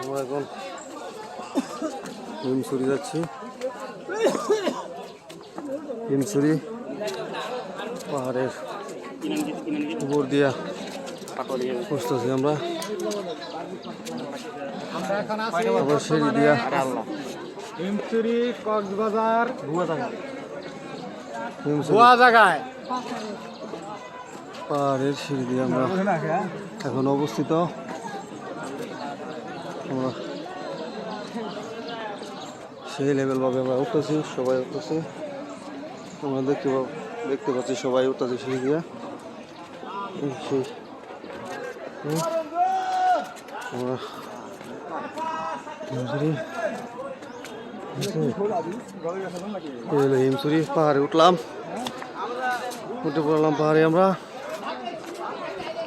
আমরা এখন হিমসুরি যাচ্ছি হিমসুরি পাহাড়ের উপর দিয়া বসতেছি আমরা আবার কক্সবাজার হিমসুরি গোয়া জায়গায়। পাহাড়ের সিঁড়ি দিয়ে আমরা এখন অবস্থিত। আমরা সেই লেভেল ভাবে আমরা উঠতেছি, সবাই উঠতেছি। আমরা দেখতে দেখতে পাচ্ছি সবাই উঠতেছি সিঁড়ি দিয়ে। আমরা হিমসুরি পাহাড়ে উঠলাম। উঠে পড়লাম পাহাড়ে আমরা।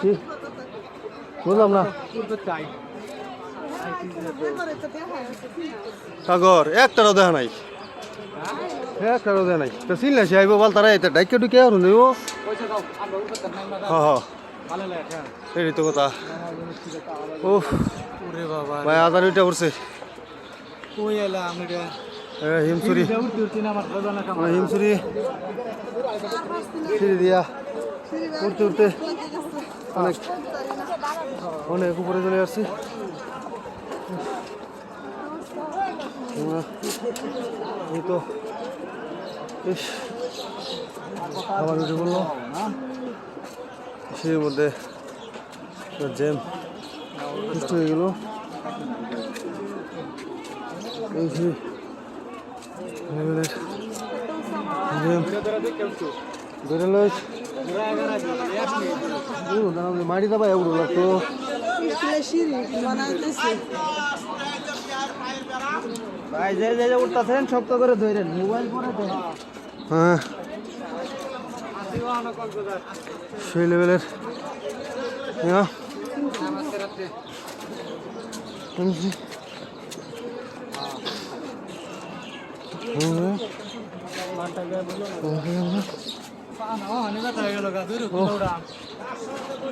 কি? বুঝলাম না। কাগর একটারও দেখা নাই। একটারও দেখা নাই। তো চিনলে সে আইব বল তারা এটা ডাইকে ডুকে আর নেব হ্যাঁ হ্যাঁ। এই তো কথা। ও ভাই আদার এটা এ, হিমসুরি হিমসুরি সিঁড়ি দিয়া। উঠতে উঠতে। অনেক অনেক উপরে চলে আসছি। এই তো, ইস আবার উঠে বলল সেই মধ্যে জ্যাম নষ্ট হয়ে গেল। এই যে জ্যাম বেরোলো মাটি দাবা এগুলো লাগতো। ভাই যে যে উঠতাছেন শক্ত করে ধরেন। মোবাইল পরে হ্যাঁ। সেই লেভেলের। হ্যাঁ।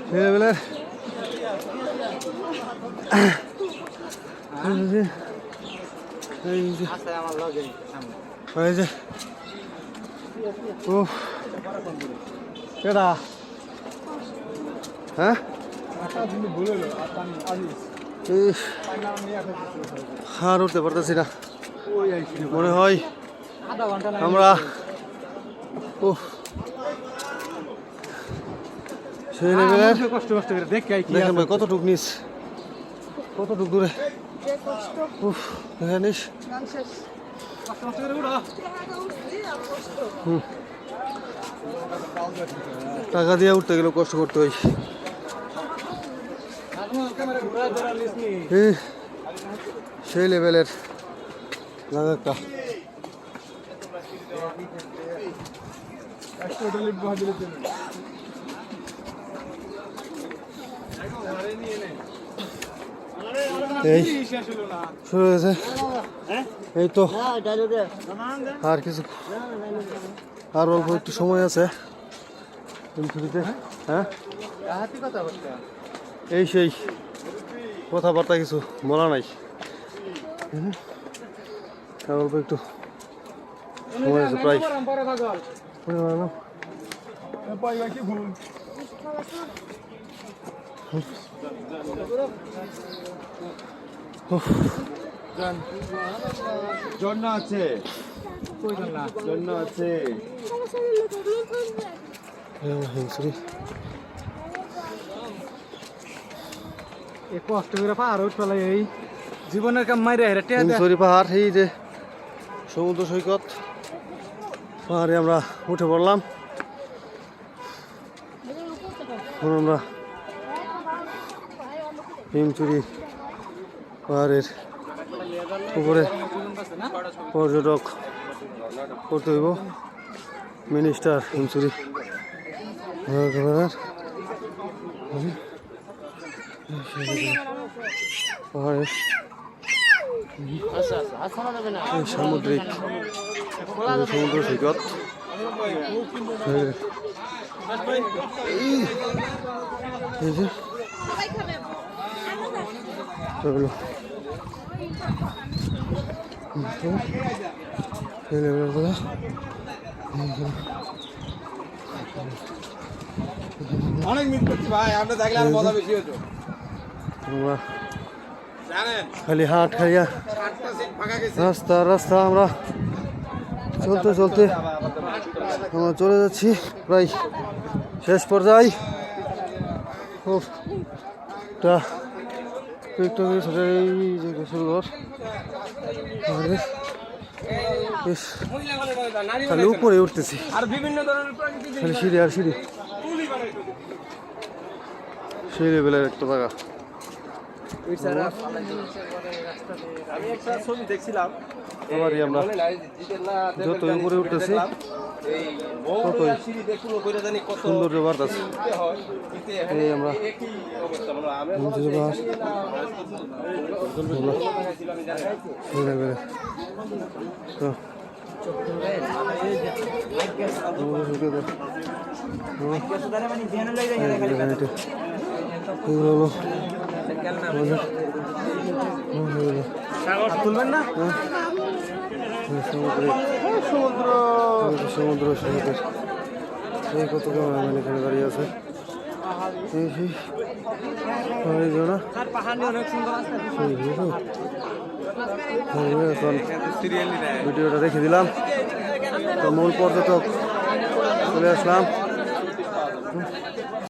সেই লেভেলের এই যে আমার লগে এই যে ও কেডা হ্যাঁ আর উঠতে পারতেছি না মনে হয় আমরা ও সেই লেভেলের কষ্ট কষ্ট করে দেখ কি দেখেন ভাই কতটুক নিস? কতটুক দূরে? উফ দেখে নিস। টাকা দিয়ে উঠতে গেলে কষ্ট করতে হয়। সেই লেভেলের জায়গাটা এই শেষ হলো শুরু হয়েছে। এই তো। আর কিছু আর অল্প একটু সময় আছে। হ্যাঁ হাতি কথা বলতে এই সেই কথাবার্তা কিছু বলা নাই। আর অল্প একটু সময় আছে প্রায়। পরে ভুল? উফ, আছে। আছে। কষ্ট করে পাহাড় এই জীবনের কাম মাইরে পাহাড় এই যে সমুদ্র সৈকত পাহাড়ে আমরা উঠে পড়লাম। আমরা হিমচুরি পাহাড়ের উপরে পর্যটক করতে হইব। মিনিস্টার হিমচুরি পাহাড়ের এই সামুদ্রিক সমুদ্র সৈকত। এই- এই যে লেভেলগুলো অনেক মিস করছি ভাই আপনি থাকলে আর মজা বেশি হতো। খালি হাট খাইয়া রাস্তা রাস্তা আমরা। চলতে চলতে। আমরা চলে যাচ্ছি প্রায় শেষ পর্যায়ে। খুব একটা সাথে এই যে গোসল ঘর আমাদের বেশ খালি উপরে উঠতেছি। খালি সিঁড়ি আর সিঁড়ি। সেই লেভেলের একটা জায়গা। আমরা যত উপরে উঠতেছি হয় এই আমরা তো। হলো আমাদের এগুলো তুলবেন না? সমুদ্রে, সমুদ্র যে সমুদ্র। এই কত ক্যামেরাম্যান এখানে দাঁড়িয়ে আছে? ভিডিওটা রেখে দিলাম। তো মূল পর্যটক চলে আসলাম।